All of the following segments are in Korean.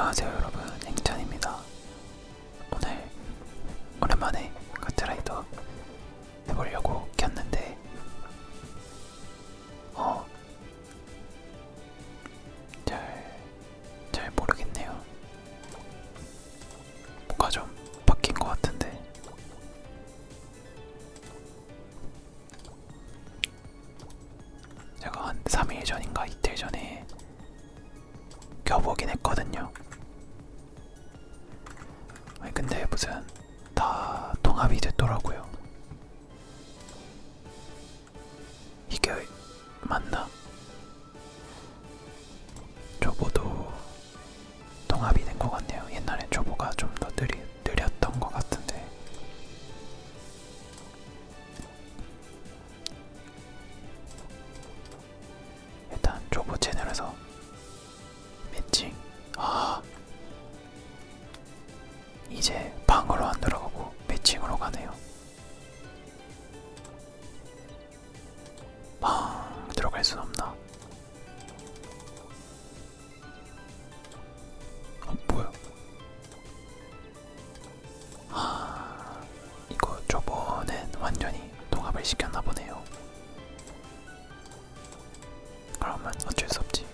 안녕하세요 여러분. 행찬입니다. 오늘 오랜만에 카트라이더 해보려고 켰는데 어... 잘... 잘 모르겠네요. 뭔가 좀 바뀐 것 같은데. 제가 한 3일 전인가 이틀 전에 껴보긴 했거든요. 근데 무슨 다 통합이 됐더라고요. 이게 맞나? 완전히 통합을 시켰나 보네요 그러면 어쩔 수 없지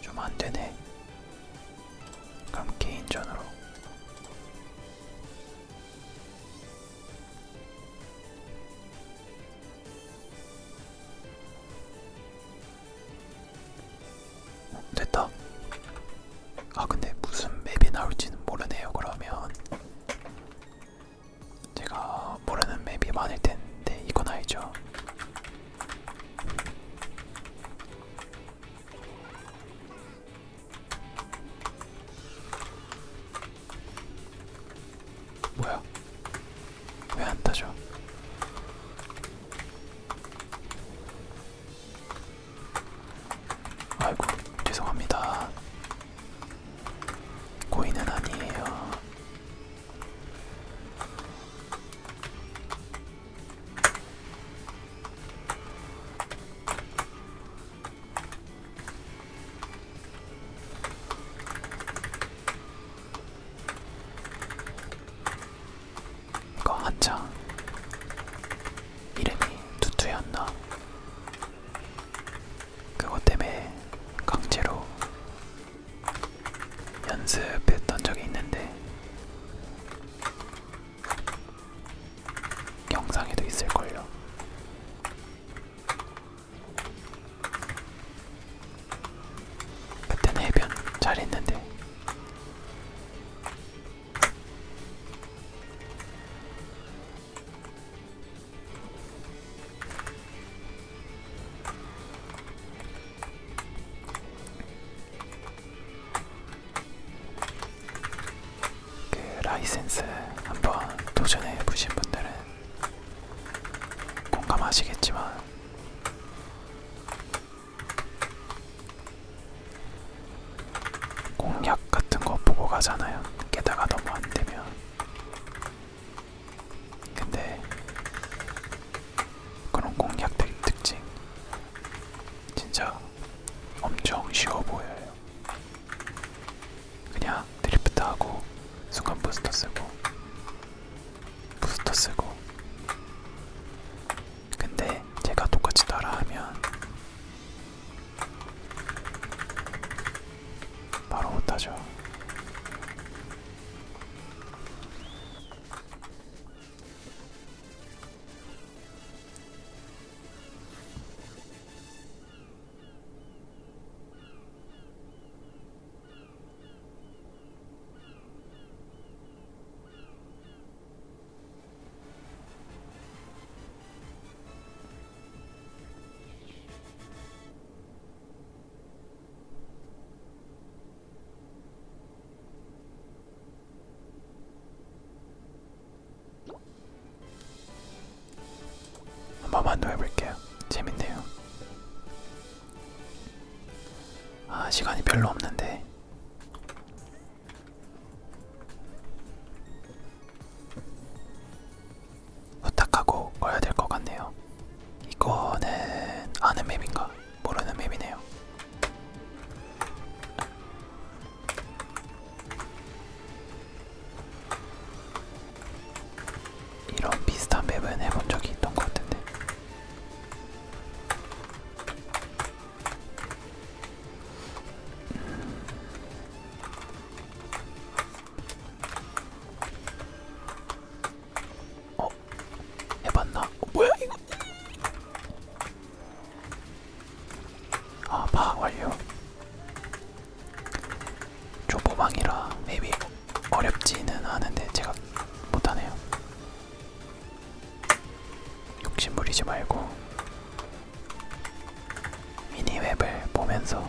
좀 안되네. 그럼 개인전으로. 라이센스 한번 도전해 보신 분들은 공감하시겠지만 더 해볼게요. 재밌네요. 아 시간이 별로 없는 방이라 맵이 어렵지는 않은데 제가 못하네요. 욕심 부리지 말고 미니웹을 보면서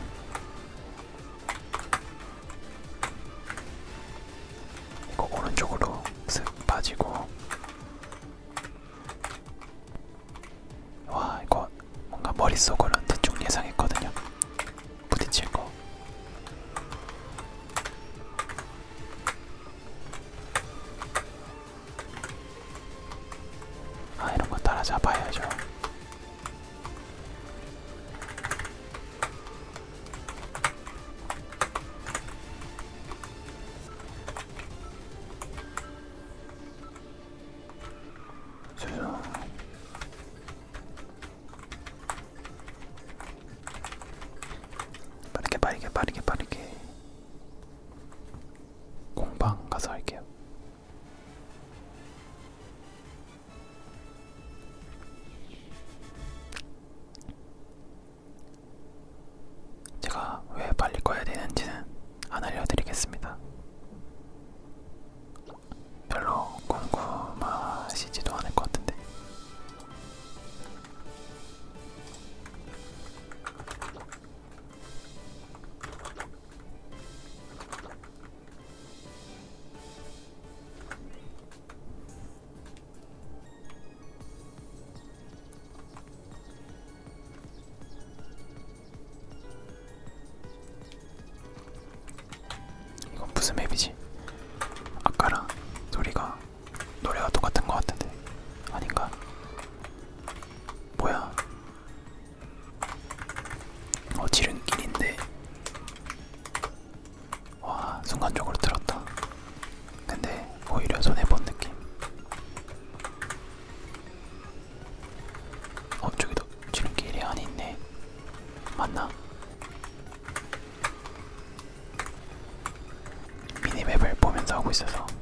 没脾气。没想到。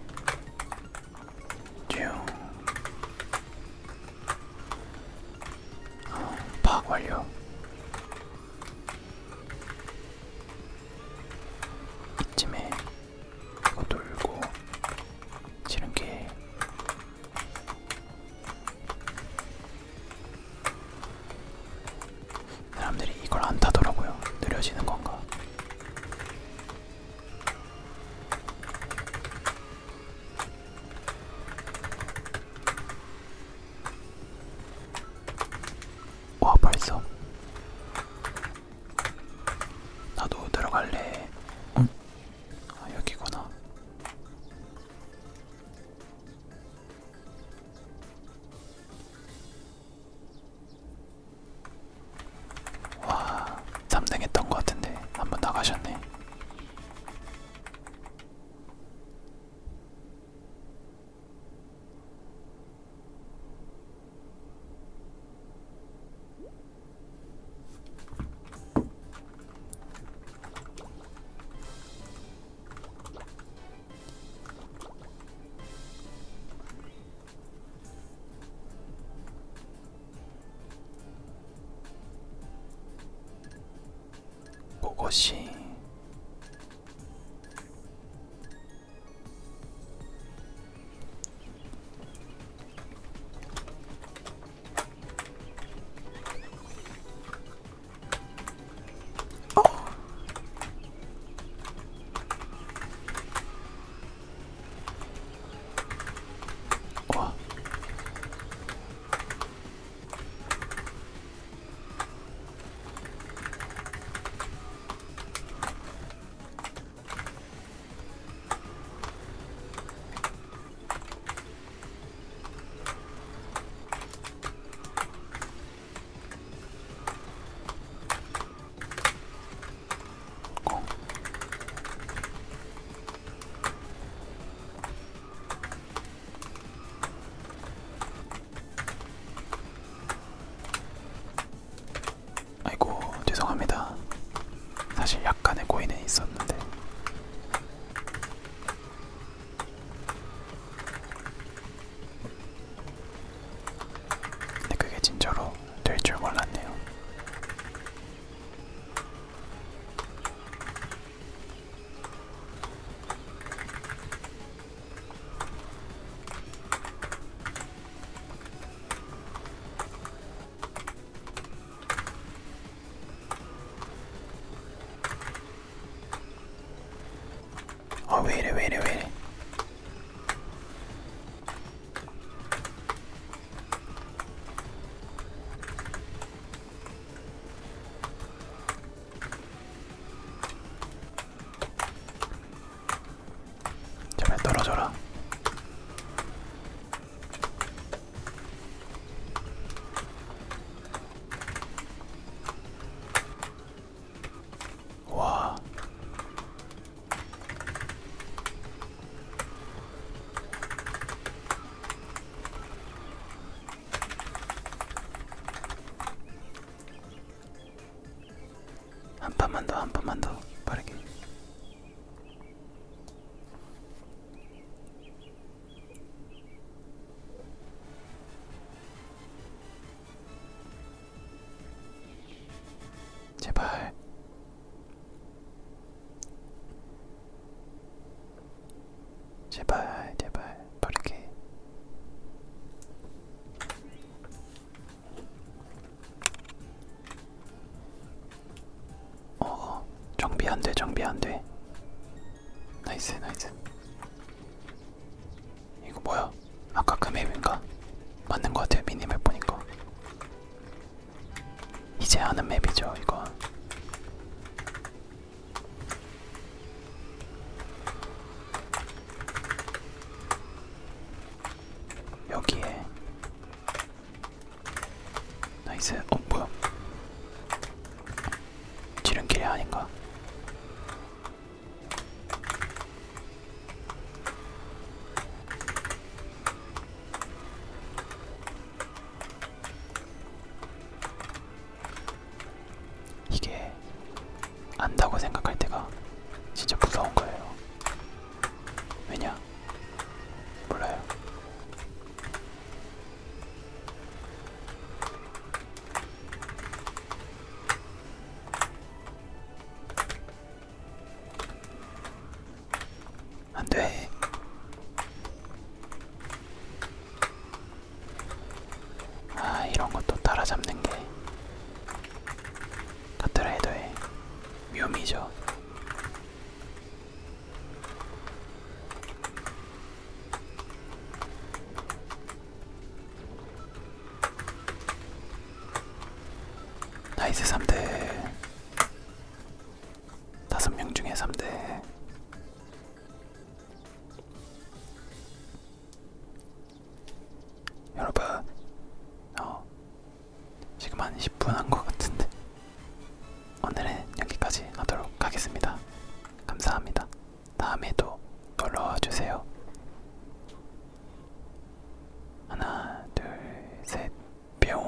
欲し。 하는 맵이죠 이건. 3대.